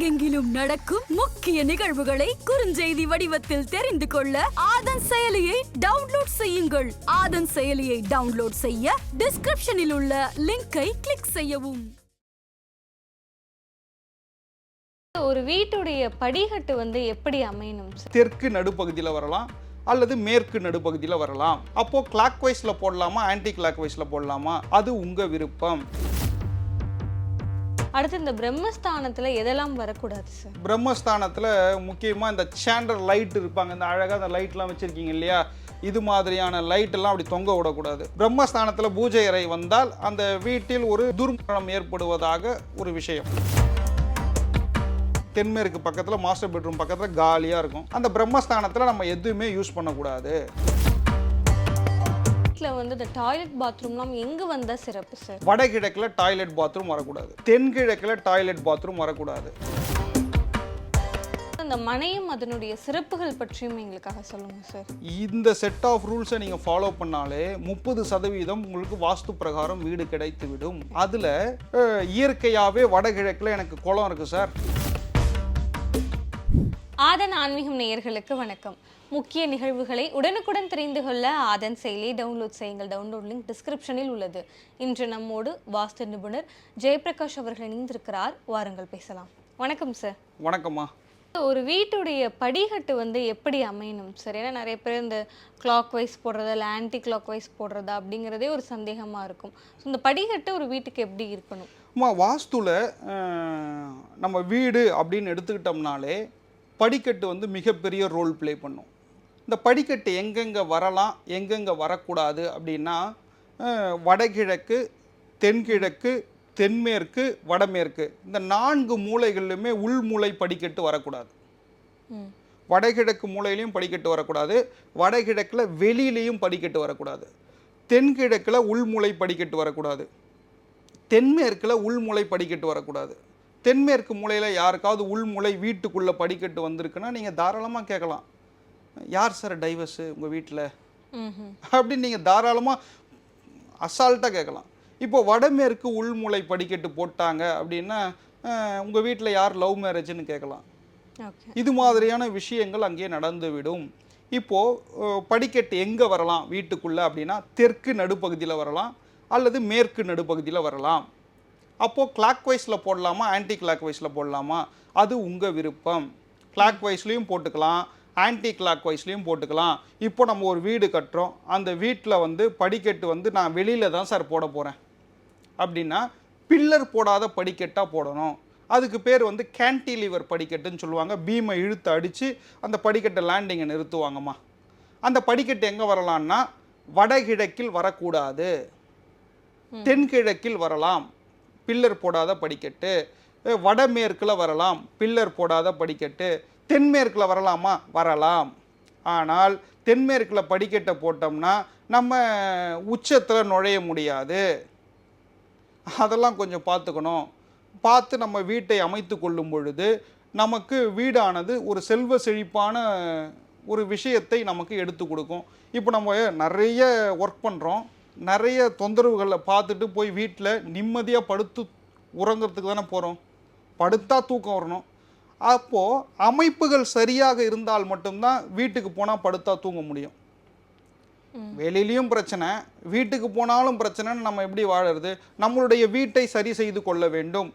உலகெங்கிலும் நடக்கும் முக்கிய நிகழ்வுகளை குறுஞ்செய்தி வடிவத்தில் தெரிந்து கொள்ள ஆதன் செயலியை டவுன்லோட் செய்யுங்கள். ஆதன் செயலியை டவுன்லோட் செய்ய டிஸ்கிரிப்ஷனில் உள்ள லிங்கை கிளிக் செய்யவும். ஒரு வீட்டுடைய படிக்கட்டு வந்து எப்படி அமையணும்? தெற்கு நடுப்பகுதியில் வரலாம் அல்லது மேற்கு நடுப்பகுதியில் வரலாம். அப்போ கிளாக் வைஸில் போடலாமா ஆன்டி கிளாக் வைஸில் போடலாமா? அது உங்கள் விருப்பம். அடுத்து இந்த பிரம்மஸ்தானத்தில் எதெல்லாம் வரக்கூடாது சார் பிரம்மஸ்தானத்தில் முக்கியமாக இந்த சேண்டர் லைட் இருப்பாங்க. இந்த அழகாக அந்த லைட்லாம் வச்சுருக்கீங்க இல்லையா? இது மாதிரியான லைட் எல்லாம் அப்படி தொங்க விடக்கூடாது. பிரம்மஸ்தானத்தில் பூஜை அறை வந்தால் அந்த வீட்டில் ஒரு துர்மரணம் ஏற்படுவதாக ஒரு விஷயம். தென்மேற்கு பக்கத்தில் மாஸ்டர் பெட்ரூம் பக்கத்தில் காலியாக இருக்கும். அந்த பிரம்மஸ்தானத்தில் நம்ம எதுவுமே யூஸ் பண்ணக்கூடாது. வீட்டில் வந்து இந்த டாய்லெட் பாத்ரூம்லாம் எங்க வந்தா சிறப்பு சார் வடகிழக்கில் டாய்லெட் பாத்ரூம் வரக்கூடாது. தென்கிழக்கில் டாய்லெட் பாத்ரூம் வரக்கூடாது. இந்த மனையும் அதனுடைய சிறப்புகள் பற்றியும் எங்களுக்காக சொல்லுங்க சார் இந்த செட் ஆஃப் ரூல்ஸை நீங்கள் ஃபாலோ பண்ணாலே முப்பது சதவீதம் உங்களுக்கு வாஸ்து பிரகாரம் வீடு கிடைத்து விடும் அதில் இயற்கையாகவே வடகிழக்கில் எனக்கு குளம் இருக்குது சார் ஆதன் ஆன்மீகம் நேயர்களுக்கு வணக்கம். முக்கிய நிகழ்வுகளை உடனுக்குடன் தெரிந்து கொள்ள ஆதன் செயலியை டவுன்லோட் செய்யுங்கள். டவுன்லோட் லிங்க் டிஸ்கிரிப்ஷனில் உள்ளது. இன்று நம்மோடு வாஸ்து நிபுணர் ஜெயபிரகாஷ் அவர்கள் இணைந்திருக்கிறார். வாருங்கள் பேசலாம். வணக்கம் சார் வணக்கம்மா. ஒரு வீட்டுடைய படிக்கட்டு வந்து எப்படி அமையணும் சார் ஏன்னா நிறைய பேர் இந்த கிளாக் வைஸ் போடுறதா இல்லை ஆன்டி கிளாக் வைஸ் போடுறதா அப்படிங்கிறதே ஒரு சந்தேகமாக இருக்கும். ஸோ இந்த படிக்கட்டு ஒரு வீட்டுக்கு எப்படி இருக்கணும்? அம்மா வாஸ்துல அஹ், நம்ம வீடு அப்படின்னு எடுத்துக்கிட்டோம்னாலே படிக்கட்டு வந்து மிகப்பெரிய ரோல் ப்ளே பண்ணும். இந்த படிக்கட்டு எங்கெங்கே வரலாம் எங்கெங்கே வரக்கூடாது அப்படின்னா வடகிழக்கு தென்கிழக்கு தென்மேற்கு வடமேற்கு. இந்த நான்கு மூலைகளிலுமே உள்மூலை படிக்கட்டு வரக்கூடாது. வடகிழக்கு மூலையிலையும் படிக்கட்டு வரக்கூடாது. வடகிழக்கில் வெளியிலையும் படிக்கட்டு வரக்கூடாது. தென்கிழக்கில் உள்மூலை படிக்கட்டு வரக்கூடாது. தென்மேற்கில் உள்மூலை படிக்கட்டு வரக்கூடாது. தென்மேற்கு மூலையில் யாருக்காவது உள்மூலை வீட்டுக்குள்ளே படிக்கட்டு வந்திருக்குன்னா நீங்கள் தாராளமாக கேட்கலாம். யார் சார் டைவர்ஸு உங்கள் வீட்டில் அப்படின்னு நீங்கள் தாராளமாக அசால்ட்டாக கேட்கலாம். இப்போ வடமேற்கு உள்மூலை படிக்கட்டு போட்டாங்க அப்படின்னா உங்கள் வீட்டில் யார் லவ் மேரேஜ்னு கேட்கலாம். இது மாதிரியான விஷயங்கள் அங்கே நடந்துவிடும். இப்போது படிக்கட்டு எங்கே வரலாம் வீட்டுக்குள்ளே அப்படின்னா தெற்கு நடுப்பகுதியில் வரலாம் அல்லது மேற்கு நடுப்பகுதியில் வரலாம். அப்போது கிளாக் வைஸில் போடலாமா? ஆன்டி கிளாக் வைஸில் போடலாமா? அது உங்கள் விருப்பம். கிளாக் வைஸ்லேயும் போட்டுக்கலாம். ஆன்டி கிளாக் வைஸ்லேயும் போட்டுக்கலாம். இப்போ நம்ம ஒரு வீடு கட்டுறோம். அந்த வீட்டில் வந்து படிக்கட்டு வந்து நான் வெளியில் தான் சார் போட போகிறேன் அப்படின்னா பில்லர் போடாத படிக்கட்டாக போடணும். அதுக்கு பேர் வந்து கேன்டிலிவர் படிக்கட்டுன்னு சொல்லுவாங்க. பீமை இழுத்து அடித்து அந்த படிக்கட்டை லேண்டிங்கை நிறுத்துவாங்கம்மா. அந்த படிக்கட்டு எங்கே வரலான்னா வடகிழக்கில் வரக்கூடாது. தென்கிழக்கில் வரலாம். பில்லர் போடாத படிக்கட்டு. வடமேற்கில் வரலாம் பில்லர் போடாத படிக்கட்டு. தென்மேற்கில் வரலாமா? வரலாம். ஆனால் தென்மேற்கில் படிக்கட்டை போட்டோம்னா நம்ம உச்சத்தில் நுழைய முடியாது. அதெல்லாம் கொஞ்சம் பார்த்துக்கணும். பார்த்து நம்ம வீட்டை அமைத்து கொள்ளும் பொழுது நமக்கு வீடானது ஒரு செல்வ செழிப்பான ஒரு விஷயத்தை நமக்கு எடுத்து கொடுக்கும். இப்போ நம்ம நிறைய ஒர்க் பண்ணுறோம் நிறைய தொந்தரவுகளை பார்த்துட்டு போய் வீட்டில் நிம்மதியாக படுத்து உறங்குறதுக்கு தானே போகிறோம். படுத்தா தூக்கம் வரணும். அப்போது அமைப்புகள் சரியாக இருந்தால் மட்டும்தான் வீட்டுக்கு போனால் படுத்தா தூங்க முடியும். வெளியிலயும் பிரச்சனை வீட்டுக்கு போனாலும் பிரச்சனைன்னு நம்ம எப்படி வாழறது? நம்மளுடைய வீட்டை சரி செய்து கொள்ள வேண்டும்.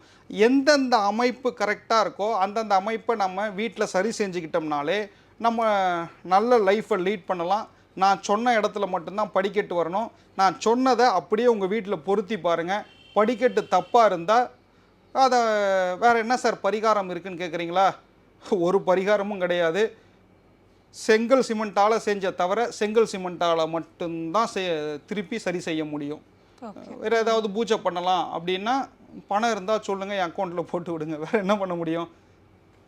எந்தெந்த அமைப்பு கரெக்டாக இருக்கோ அந்தந்த அமைப்பை நம்ம வீட்டில் சரி செஞ்சுக்கிட்டோம்னாலே நம்ம நல்ல லைஃப்பை லீட் பண்ணலாம். நான் சொன்ன இடத்துல மட்டும்தான் படிக்கட்டு வரணும். நான் சொன்னதை அப்படியே உங்கள் வீட்டில் பொருத்தி பாருங்கள் படிக்கட்டு தப்பாக இருந்தால் அதை வேறு என்ன சார் பரிகாரம் இருக்குன்னு கேட்குறீங்களா ஒரு பரிகாரமும் கிடையாது. செங்கல் சிமெண்ட்டால் செஞ்ச தவிர செங்கல் சிமெண்ட்டால் மட்டும்தான் செ திருப்பி சரி செய்ய முடியும். வேறு ஏதாவது பூஜை பண்ணலாம் அப்படின்னா பணம் இருந்தால் சொல்லுங்கள் என் அக்கௌண்ட்டில் போட்டு விடுங்க. வேறு என்ன பண்ண முடியும்?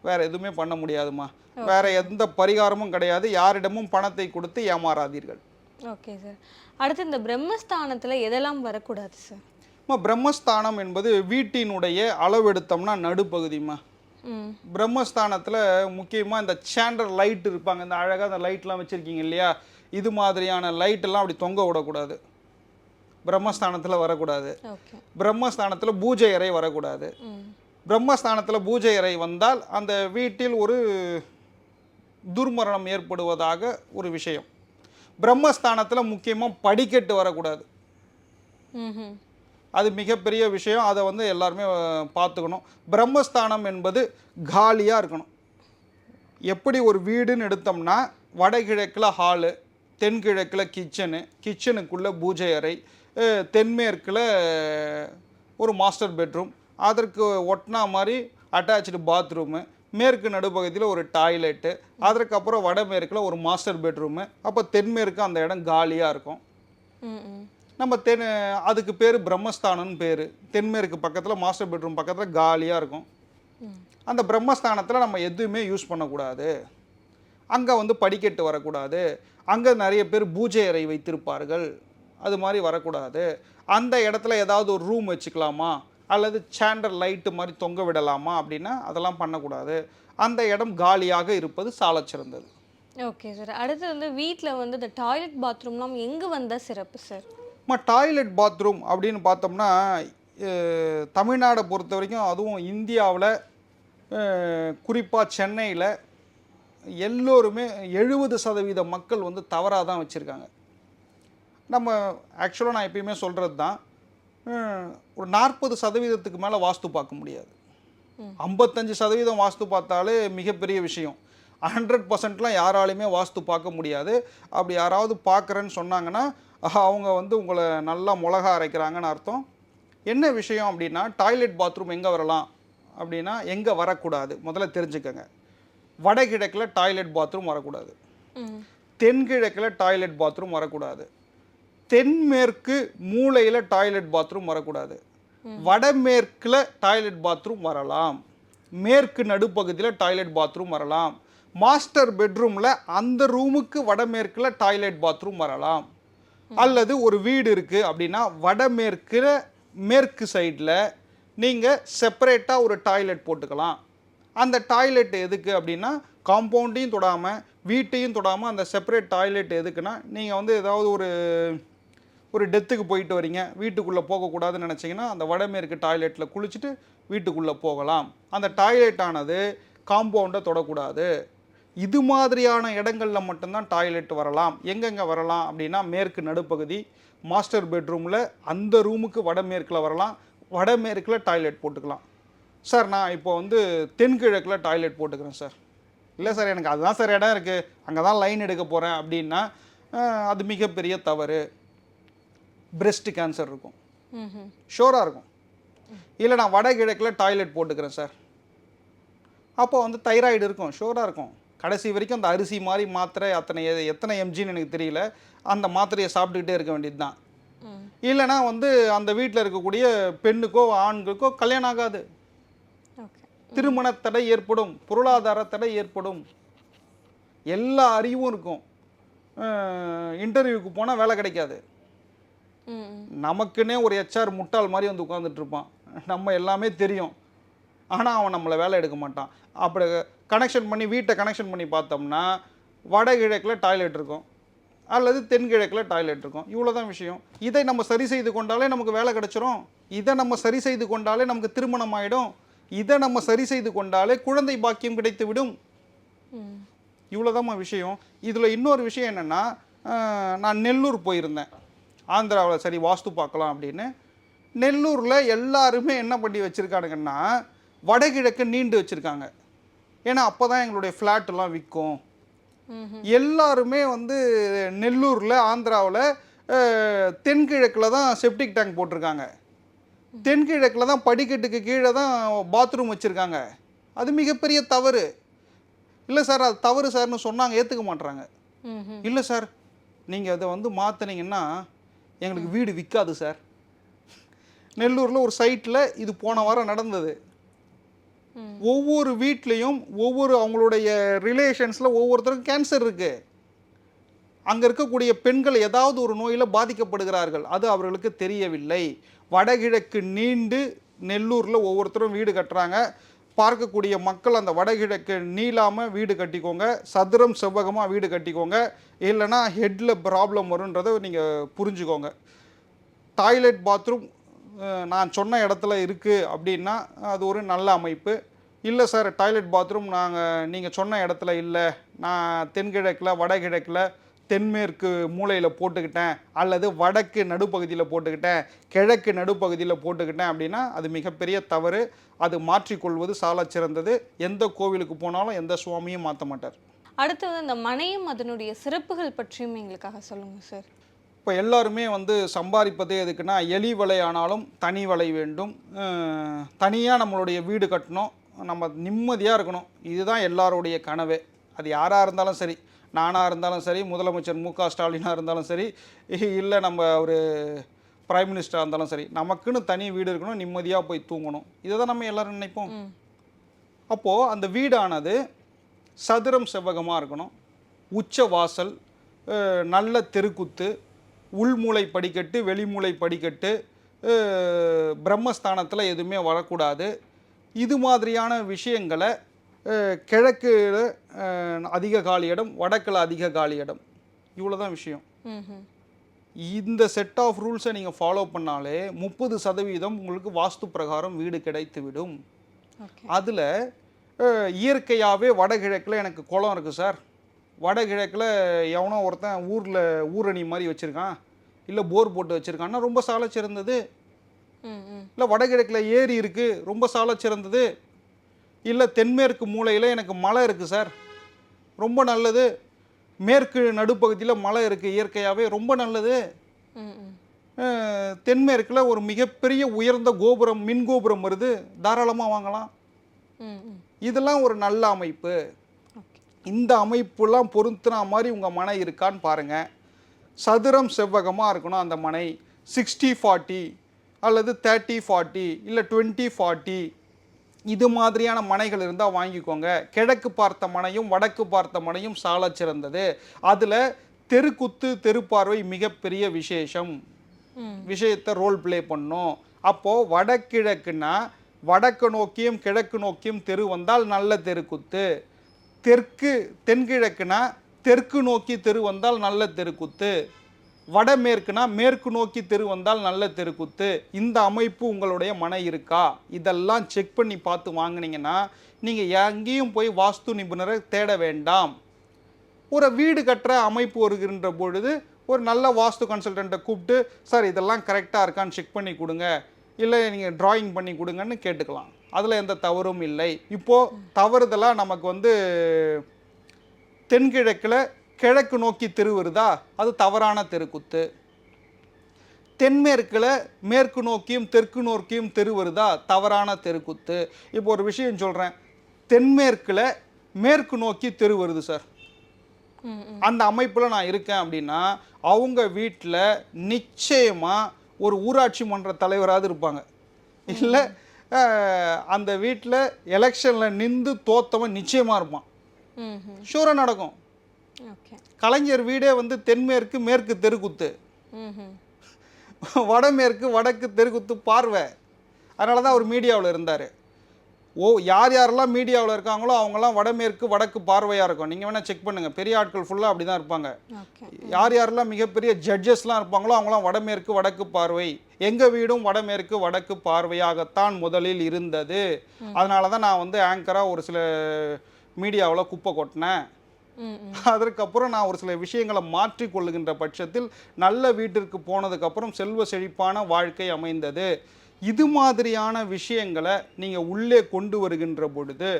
வேறு எதுவுமே பண்ண முடியாதுமா வேறு எந்த பரிகாரமும் கிடையாது. யாரிடமும் பணத்தை கொடுத்து ஏமாறாதீர்கள். ஓகே சார் அடுத்து இந்த பிரம்மஸ்தானத்துல எதெல்லாம் வரக்கூடாது சார் அம்மா பிரம்மஸ்தானம் என்பது வீட்டினுடைய அளவெடுத்தோம்னா நடுப்பகுதிம்மா. பிரம்மஸ்தானத்தில் முக்கியமாக இந்த சேண்டர் லைட் இருப்பாங்க. இந்த அழகாக அந்த லைட்லாம் வச்சுருக்கீங்க இல்லையா? இது மாதிரியான லைட்டெல்லாம் அப்படி தொங்க விடக்கூடாது. பிரம்மஸ்தானத்தில் வரக்கூடாது. பிரம்மஸ்தானத்தில் பூஜை அறை வரக்கூடாது. பிரம்மஸ்தானத்தில் பூஜை அறை வந்தால் அந்த வீட்டில் ஒரு துர்மரணம் ஏற்படுவதாக ஒரு விஷயம். பிரம்மஸ்தானத்தில் முக்கியமாக படிக்கட்டு வரக்கூடாது. அது மிகப்பெரிய விஷயம். அதை வந்து எல்லாருமே பார்த்துக்கணும். பிரம்மஸ்தானம் என்பது காலியாக இருக்கணும். எப்படி ஒரு வீடுன்னு எடுத்தோம்னா வடகிழக்கில் ஹாலு தென்கிழக்கில் கிச்சனு கிச்சனுக்குள்ளே பூஜை அறை தென்மேற்கில் ஒரு மாஸ்டர் பெட்ரூம் அதற்கு ஒட்டினா மாதிரி அட்டாச்சு பாத்ரூமு மேற்கு நடுப்பகுதியில் ஒரு டாய்லெட்டு அதற்கப்புறம் வடமேற்கில் ஒரு மாஸ்டர் பெட்ரூமு அப்போ தென்மேற்கு அந்த இடம் காலியாக இருக்கும். நம்ம தென் அதுக்கு பேர் பிரம்மஸ்தானம்னு பேர். தென்மேற்கு பக்கத்தில் மாஸ்டர் பெட்ரூம் பக்கத்தில் காலியாக இருக்கும். அந்த பிரம்மஸ்தானத்தில் நம்ம எதுவுமே யூஸ் பண்ணக்கூடாது. அங்கே வந்து படிக்கட்டு வரக்கூடாது. அங்கே நிறைய பேர் பூஜை அறை வைத்திருப்பார்கள். அது மாதிரி வரக்கூடாது. அந்த இடத்துல ஏதாவது ஒரு ரூம் வச்சுக்கலாமா? அல்லது சேண்டர் லைட்டு மாதிரி தொங்க விடலாமா அப்படின்னா அதெல்லாம் பண்ணக்கூடாது. அந்த இடம் காலியாக இருப்பது சாலச் சிறந்தது. Okay sir. அடுத்து வந்து வீட்டில் வந்து இந்த டாய்லெட் பாத்ரூம்லாம் எங்கே வந்தால் சிறப்பு சார்? அம்மா டாய்லெட் பாத்ரூம் அப்படின்னு பார்த்தோம்னா தமிழ்நாடை பொறுத்த வரைக்கும் அதுவும் இந்தியாவில் குறிப்பாக சென்னையில் எல்லோருமே எழுபது சதவீத மக்கள் வந்து தவறாக தான் வச்சுருக்காங்க. நம்ம ஆக்சுவலாக நான் எப்பயுமே சொல்கிறது தான் ஒரு நாற்பது சதவீதத்துக்கு மேலே வாஸ்து பார்க்க முடியாது. ஐம்பத்தஞ்சு சதவீதம் வாஸ்து பார்த்தாலே மிகப்பெரிய விஷயம். ஹண்ட்ரட் பர்சன்ட்லாம் யாராலையுமே வாஸ்து பார்க்க முடியாது. அப்படி யாராவது பார்க்குறேன்னு சொன்னாங்கன்னா அவங்க வந்து உங்களை நல்லா மிளகா அரைக்கிறாங்கன்னு அர்த்தம். என்ன விஷயம் அப்படின்னா டாய்லெட் பாத்ரூம் எங்கே வரலாம்? அப்படின்னா எங்கே வரக்கூடாது? முதல்ல தெரிஞ்சுக்கங்க. வடகிழக்கில் டாய்லெட் பாத்ரூம் வரக்கூடாது. தென்கிழக்கில் டாய்லெட் பாத்ரூம் வரக்கூடாது. தென்மேற்கு மூலையில் டாய்லெட் பாத்ரூம் வரக்கூடாது. வடமேற்கில் டாய்லெட் பாத்ரூம் வரலாம். மேற்கு நடுப்பகுதியில் டாய்லெட் பாத்ரூம் வரலாம். மாஸ்டர் பெட்ரூமில் அந்த ரூமுக்கு வடமேற்கில் டாய்லெட் பாத்ரூம் வரலாம். அல்லது ஒரு வீடு இருக்குது அப்படின்னா வடமேற்கில் மேற்கு சைடில் நீங்கள் செப்பரேட்டாக ஒரு டாய்லெட் போட்டுக்கலாம். அந்த டாய்லெட் எதுக்கு அப்படின்னா காம்பவுண்டையும் தொடாமல் வீட்டையும் தொடாமல் அந்த செப்பரேட் டாய்லெட் எதுக்குன்னா நீங்கள் வந்து ஏதாவது ஒரு ஒரு டெத்துக்கு போயிட்டு வரீங்க வீட்டுக்குள்ளே போகக்கூடாதுன்னு நினச்சிங்கன்னா அந்த வடமேற்கு டாய்லெட்டில் குளிச்சுட்டு வீட்டுக்குள்ளே போகலாம். அந்த டாய்லெட் ஆனது காம்பவுண்டை தொடக்கூடாது. இது மாதிரியான இடங்களில் மட்டும்தான் டாய்லெட் வரலாம். எங்கெங்கே வரலாம் அப்படின்னா மேற்கு நடுப்பகுதி மாஸ்டர் பெட்ரூமில் அந்த ரூமுக்கு வடமேற்கில் வரலாம். வடமேற்கில் டாய்லெட் போட்டுக்கலாம். சார் நான் இப்போ வந்து தென்கிழக்கில் டாய்லெட் போட்டுக்கிறேன் சார். இல்லை சார் எனக்கு அதுதான் சார் இடம் இருக்குது அங்கே தான் லைன் எடுக்க போகிறேன் அப்படின்னா அது மிகப்பெரிய தவறு. பிரஸ்ட் கேன்சர் இருக்கும். ஷோராக இருக்கும். இல்லை நான் வடகிழக்கில் டாய்லெட் போட்டுக்கிறேன் சார் அப்போ வந்து தைராய்டு இருக்கும் ஷோராக இருக்கும். கடைசி வரைக்கும் அந்த அரிசி மாதிரி மாத்திரை அத்தனை எத்தனை எம்ஜின்னு எனக்கு தெரியல. அந்த மாத்திரையை சாப்பிட்டுக்கிட்டே இருக்க வேண்டியது தான் இல்லைனா வந்து அந்த வீட்டில் இருக்கக்கூடிய பெண்ணுக்கோ ஆண்களுக்கோ கல்யாணம் ஆகாது. திருமண தடை ஏற்படும் பொருளாதார தடை ஏற்படும். எல்லா அறிவும் இருக்கும். இன்டர்வியூக்கு போனால் வேலை கிடைக்காது. நமக்குன்னே ஒரு ஹெச்ஆர் முட்டாள் மாதிரி வந்து உட்காந்துட்டு இருப்பான். நம்ம எல்லாமே தெரியும். ஆனால் அவன் நம்மளை வேலை எடுக்க மாட்டான். அப்படி கனெக்ஷன் பண்ணி வீட்டை கனெக்ஷன் பண்ணி பார்த்தோம்னா வடகிழக்கில் டாய்லெட் இருக்கும். அல்லது தென்கிழக்கில் டாய்லெட் இருக்கும். இவ்வளோ தான் விஷயம். இதை நம்ம சரி செய்து கொண்டாலே நமக்கு வேலை கிடைச்சிரும். இதை நம்ம சரி செய்து கொண்டாலே நமக்கு திருமணம் ஆகிடும் இதை நம்ம சரி செய்து கொண்டாலே குழந்தை பாக்கியம் கிடைத்து விடும். இவ்வளோதாம்மா விஷயம். இதில் இன்னொரு விஷயம் என்னென்னா நான் நெல்லூர் போயிருந்தேன். ஆந்திராவில் சரி வாஸ்து பார்க்கலாம் அப்படின்னு நெல்லூரில் எல்லாருமே என்ன பண்ணி வச்சுருக்கானுங்கன்னா வடகிழக்கு நீண்டு வச்சுருக்காங்க. ஏன்னா அப்போ தான் எங்களுடைய ஃப்ளாட்டெல்லாம் விற்கும். எல்லாருமே வந்து நெல்லூரில் ஆந்திராவில் தென்கிழக்கில் தான் செப்டிக் டேங்க் போட்டிருக்காங்க. தென்கிழக்கில் தான் படிக்கட்டுக்கு கீழே தான் பாத்ரூம் வச்சுருக்காங்க. அது மிகப்பெரிய தவறு. இல்லை சார் அது தவறு சார்னு சொன்னாங்க ஏற்றுக்க மாட்றாங்க. ம்ஹும். இல்லை சார் நீங்கள் அதை வந்து மாற்றினீங்கன்னா எங்களுக்கு வீடு விற்காது சார் நெல்லூரில் ஒரு சைட்டில் இது போன வாரம் நடந்தது. ஒவ்வொரு வீட்லேயும் ஒவ்வொரு அவங்களுடைய ரிலேஷன்ஸில் ஒவ்வொருத்தருக்கும் கேன்சர் இருக்குது அங்கே இருக்கக்கூடிய பெண்கள் ஏதாவது ஒரு நோயில் பாதிக்கப்படுகிறார்கள் அது அவர்களுக்கு தெரியவில்லை. வடகிழக்கு நீண்டு நெல்லூரில் ஒவ்வொருத்தரும் வீடு கட்டுறாங்க. பார்க்கக்கூடிய மக்கள் அந்த வடகிழக்கு நீளாமல் வீடு கட்டிக்கோங்க சதுரம் செவ்வகமாக வீடு கட்டிக்கோங்க இல்லைன்னா ஹெட்டில் ப்ராப்ளம் வருன்றதை நீங்கள் புரிஞ்சுக்கோங்க. டாய்லெட் பாத்ரூம் நான் சொன்ன இடத்துல இருக்குது அப்படின்னா அது ஒரு நல்ல அமைப்பு. இல்லை சார் டாய்லெட் பாத்ரூம் நாங்கள் நீங்கள் சொன்ன இடத்துல இல்லை. நான் தென்கிழக்கில் வடகிழக்கில் தென்மேற்கு மூலையில் போட்டுக்கிட்டேன் அல்லது வடக்கு நடுப்பகுதியில் போட்டுக்கிட்டேன் கிழக்கு நடுப்பகுதியில் போட்டுக்கிட்டேன் அப்படின்னா அது மிகப்பெரிய தவறு. அது மாற்றிக்கொள்வது சாலச் சிறந்தது. எந்த கோவிலுக்கு போனாலும் எந்த சுவாமியும் மாற்ற மாட்டார். அடுத்தது அந்த மனையும் அதனுடைய சிறப்புகள் பற்றியும் எங்களுக்காக சொல்லுங்க சார். இப்போ எல்லாருமே வந்து சம்பாதிப்பதே எதுக்குன்னா எலி வலை ஆனாலும் தனி வலை வேண்டும். தனியாக நம்மளுடைய வீடு கட்டணும். நம்ம நிம்மதியாக இருக்கணும். இதுதான் எல்லாருடைய கனவே. அது யாராக இருந்தாலும் சரி. நானாக இருந்தாலும் சரி முதலமைச்சர் மு க. ஸ்டாலினாக இருந்தாலும் சரி இல்லை நம்ம ஒரு பிரைம் மினிஸ்டராக இருந்தாலும் சரி நமக்குன்னு தனி வீடு இருக்கணும் நிம்மதியாக போய் தூங்கணும். இதை தான் நம்ம எல்லாரும் நினைப்போம். அப்போது அந்த வீடானது சதுரம் செவ்வகமாக இருக்கணும். உச்ச வாசல் நல்ல தெருக்குத்து உள்மூலை படிக்கட்டு வெளிமூலை படிக்கட்டு பிரம்மஸ்தானத்தில் எதுவுமே வரக்கூடாது. இது மாதிரியான விஷயங்களை கிழக்கு அதிக காலி இடம் வடக்கில் அதிக காலி இடம். இவ்வளோ தான் விஷயம் இந்த செட் ஆஃப் ரூல்ஸை நீங்கள் ஃபாலோ பண்ணாலே முப்பது சதவீதம் உங்களுக்கு வாஸ்து பிரகாரம் வீடு கிடைத்து விடும். அதில் இயற்கையாகவே வடகிழக்கில் எனக்கு குளம் இருக்குது சார். வடகிழக்கில் எவனோ ஒருத்தன் ஊரில் ஊரணி மாதிரி வச்சுருக்கான். இல்லை போர் போட்டு வச்சுருக்கான்னா ரொம்ப சாலச் சிறந்தது. இல்லை வடகிழக்கில் ஏரி இருக்குது ரொம்ப சாலச் சிறந்தது. இல்லை தென்மேற்கு மூலையில் எனக்கு மலை இருக்குது சார். ரொம்ப நல்லது. மேற்கு நடுப்பகுதியில் மலை இருக்குது இயற்கையாகவே ரொம்ப நல்லது. தென்மேற்கில் ஒரு மிகப்பெரிய உயர்ந்த கோபுரம் மின் கோபுரம் வருது. தாராளமாக வாங்கலாம். இதெல்லாம் ஒரு நல்ல அமைப்பு. இந்த அமைப்புலாம் பொருந்தின மாதிரி உங்கள் மனை இருக்கான்னு பாருங்கள் சதுரம் செவ்வகமாக இருக்கணும் அந்த மனை. சிக்ஸ்டி ஃபார்ட்டி அல்லது தேர்ட்டி ஃபார்ட்டி இல்லை டுவெண்ட்டி ஃபார்ட்டி இது மாதிரியான மனைகள் இருந்தால் வாங்கிக்கோங்க. கிழக்கு பார்த்த மனையும் வடக்கு பார்த்த மனையும் சாலச் சிறந்தது. அதில் தெருக்குத்து தெருப்பார்வை மிகப்பெரிய விசேஷம். விஷயத்தை ரோல் ப்ளே பண்ணும். அப்போது வடகிழக்குன்னா வடக்கு நோக்கியும் கிழக்கு நோக்கியும் தெரு வந்தால் நல்ல தெருக்குத்து. தெற்கு தென்கிழக்குனா தெற்கு நோக்கி தெரு வந்தால் நல்ல தெருக்குத்து. வடமேற்குனா மேற்கு நோக்கி தெரு வந்தால் நல்ல தெருக்குத்து இந்த அமைப்பு உங்களுடைய மனை இருக்கா? இதெல்லாம் செக் பண்ணி பார்த்து வாங்குனீங்கன்னா நீங்கள் எங்கேயும் போய் வாஸ்து நிபுணரை தேட வேண்டாம். ஒரு வீடு கட்டுற அமைப்பு வருகின்ற பொழுது ஒரு நல்ல வாஸ்து கன்சல்டண்ட்டை கூப்பிட்டு சார் இதெல்லாம் கரெக்டாக இருக்கான்னு செக் பண்ணி கொடுங்க. இல்லை நீங்கள் டிராயிங் பண்ணி கொடுங்கன்னு கேட்டுக்கலாம். அதில் எந்த தவறும் இல்லை. இப்போது தவறுதலாக நமக்கு வந்து தென்கிழக்கில் கிழக்கு நோக்கி தெரு வருதா அது தவறான தெருக்குத்து. தென்மேற்கில் மேற்கு நோக்கியும் தெற்கு நோக்கியும் தெரு வருதா தவறான தெருக்குத்து. இப்போ ஒரு விஷயம் சொல்கிறேன் தென்மேற்கில் மேற்கு நோக்கி தெரு வருது சார் அந்த அமைப்பில் நான் இருக்கேன் அப்படின்னா அவங்க வீட்டில் நிச்சயமாக ஒரு ஊராட்சி மன்ற தலைவராவது இருப்பாங்க. இல்லை அந்த வீட்டில் எலெக்ஷனில் நின்று தோத்தவன் நிச்சயமாக இருப்பான். ஷூராக நடக்கும். கலைஞர் வீடே வந்து தென்மேற்கு மேற்கு தெருக்குத்து. வடமேற்கு வடக்கு தெருக்குத்து பார்வை. அதனால தான் அவர் மீடியாவில் இருந்தார். ஓ யார் யாரெல்லாம் மீடியாவில் இருக்காங்களோ அவங்கெல்லாம் வடமேற்கு வடக்கு பார்வையாக இருக்கும். நீங்கள் வேணால் செக் பண்ணுங்கள் பெரிய ஆட்கள் ஃபுல்லாக அப்படி தான் இருப்பாங்க யார் யாரெல்லாம் மிகப்பெரிய ஜட்ஜஸ்லாம் இருப்பாங்களோ அவங்களாம் வடமேற்கு வடக்கு பார்வை. எங்கள் வீடும் வடமேற்கு வடக்கு பார்வையாகத்தான் முதலில் இருந்தது. அதனால தான் நான் வந்து ஆங்கராக ஒரு சில மீடியாவில் குப்பை கொட்டினேன். அதற்கப்புறம் நான் ஒரு சில விஷயங்களை மாற்றிக் கொள்ளுகின்ற பட்சத்தில் நல்ல வீட்டிற்கு போனதுக்கப்புறம் செல்வ செழிப்பான வாழ்க்கை அமைந்தது. இது மாதிரியான விஷயங்களை நீங்கள் உள்ளே கொண்டு வருகின்ற பொழுது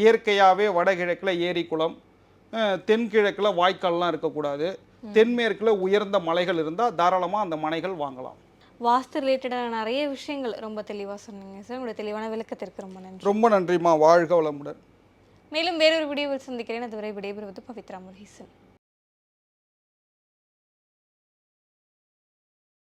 இயற்கையாகவே வடகிழக்கில் ஏரி குளம் தென்கிழக்கில் வாய்க்கால்லாம் இருக்கக்கூடாது. தென்மேற்கில் உயர்ந்த மலைகள் இருந்தால் தாராளமாக அந்த மனைகள் வாங்கலாம். வாஸ்து ரிலேட்டடான நிறைய விஷயங்கள் ரொம்ப தெளிவாக சொன்னீங்க சார். உங்களுடைய தெளிவான விளக்கத்திற்கு ரொம்ப நன்றி. ரொம்ப நன்றிம்மா. வாழ்க வளமுடன். மேலும் வேறொரு வீடியோவில் சந்திக்கிறேன். அதுவரை விடைபெறுவது பவித்ரா முருகேசன்.